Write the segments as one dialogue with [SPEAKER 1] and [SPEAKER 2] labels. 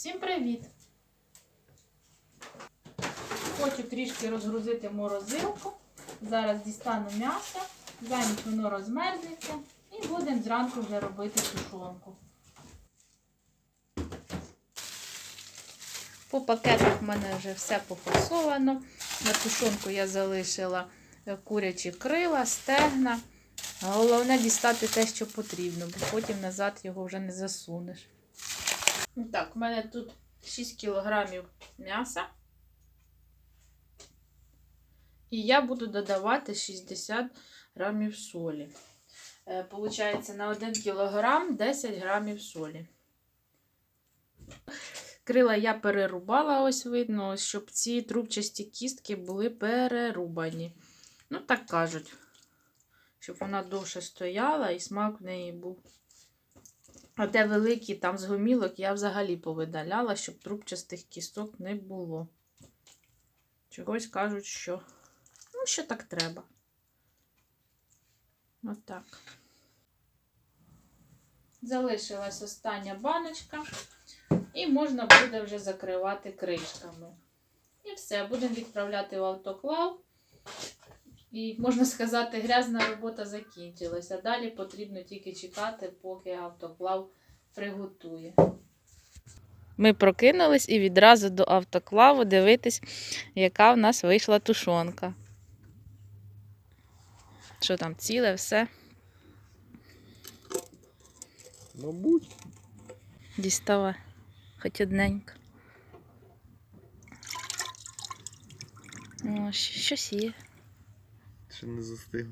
[SPEAKER 1] Всім привіт! Хочу трішки розгрузити морозилку. Зараз дістану м'ясо, за ніч воно розмерзнеться і будемо зранку вже робити тушонку. По пакетах в мене вже все попасовано. На тушонку я залишила е, курячі крила, стегна. Головне дістати те, що потрібно, бо потім назад його вже не засунеш. Так, у мене тут 6 кг м'яса. І я буду додавати 60 грамів солі. Е, Получається, на 1 кг 10 грамів солі. Крила я перерубала, ось видно, щоб ці трубчасті кістки були перерубані. Ну, так кажуть, щоб вона довше стояла і смак в неї був. А те великі там з гомілок я взагалі повидаляла, щоб трубчастих кісток не було. Чогось кажуть, що, ну, що так треба. Отак. Залишилась остання баночка. І можна буде вже закривати кришками. І все, будемо відправляти в автоклав. І, можна сказати, грязна робота закінчилася. Далі потрібно тільки чекати, поки автоклав приготує. Ми прокинулись і відразу до автоклаву дивитись, яка в нас вийшла тушонка. Що там, ціле, все?
[SPEAKER 2] Мабуть.
[SPEAKER 1] Дістала хоч одненько. О, щось є.
[SPEAKER 2] Ще не застиг.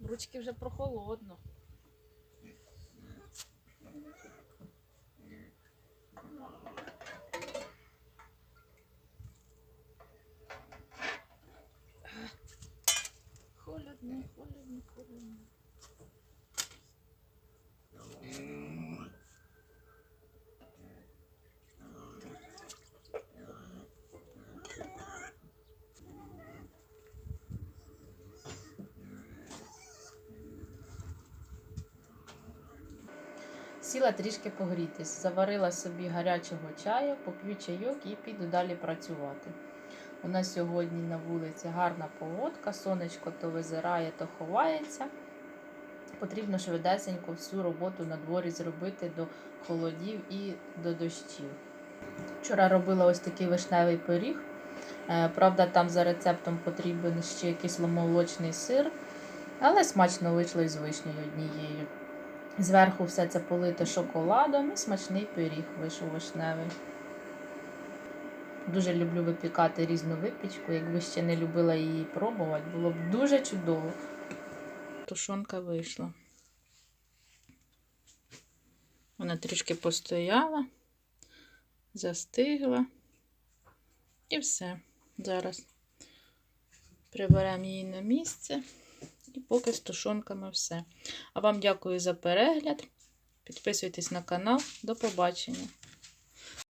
[SPEAKER 1] Ручки вже прохолодно. Холодно, холодно, холодно. Сіла трішки погрітись, заварила собі гарячого чаю, поп'ю чайок і піду далі працювати. У нас сьогодні на вулиці гарна погодка, сонечко то визирає, то ховається. Потрібно швидесенько всю роботу на дворі зробити до холодів і до дощів. Вчора робила ось такий вишневий пиріг. Е, Правда, там за рецептом потрібен ще кисломолочний сир, але смачно вийшло із вишнею однією. Зверху все це полите шоколадом і смачний пиріг вийшов вишневий. Дуже люблю випікати різну випічку. Якби ще не любила її пробувати, було б дуже чудово. Тушонка вийшла. Вона трішки постояла, застигла. І все. Зараз приберемо її на місце. І поки з тушонками все. А вам дякую за перегляд. Підписуйтесь на канал. До побачення!